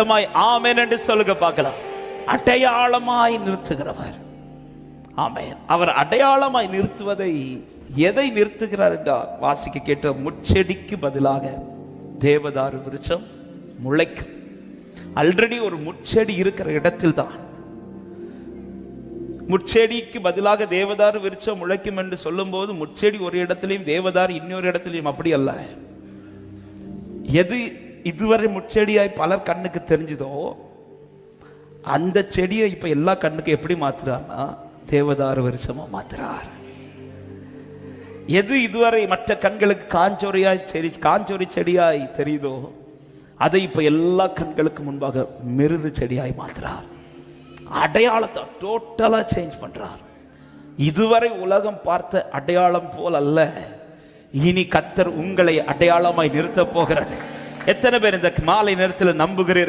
சத்தமாய் ஆமேன் என்று சொல்லுங்க பார்க்கலாம். அடையாளமாய் நிறுத்துகிறவர். ஆமேன். அவர் அடையாளமாய் நிறுத்துவதை எதை நிறுத்துகிறார் என்றால் வாசிக்க கேட்ட முச்செடிக்கு பதிலாக தேவதாறு விருட்சம் முளைக்கும். ஆல்ரெடி ஒரு முச்செடி இருக்கிற இடத்தில் தான் முச்செடிக்கு பதிலாக தேவதாறு விருட்சம் முளைக்கும் என்று சொல்லும்போது முச்செடி ஒரு இடத்திலையும் தேவதாறு இன்னொரு இடத்திலையும் அப்படி அல்ல. எது இதுவரை முச்செடியாய் பலர் கண்ணுக்கு தெரிஞ்சதோ அந்த செடியை இப்ப எல்லா கண்ணுக்கு எப்படி மாத்துறாருன்னா தேவதாரு வருஷமா மாத்துறார். எது இதுவரை மற்ற கண்களுக்கு காஞ்சோரியாய் செடி காஞ்சோரி செடியாய் தெரியுதோ அதை இப்ப எல்லா கண்களுக்கு முன்பாக மிருது செடியாய் மாத்துறார். அடையாளத்தை டோட்டலா சேஞ்ச் பண்றார். இதுவரை உலகம் பார்த்த அடையாளம் போல் அல்ல இனி கத்தர் உங்களை அடையாளமாய் நிறுத்தப் போகிறது. எத்தனை பேர் இந்த மாலை நேரத்தில் நம்புகிறீர்கள்?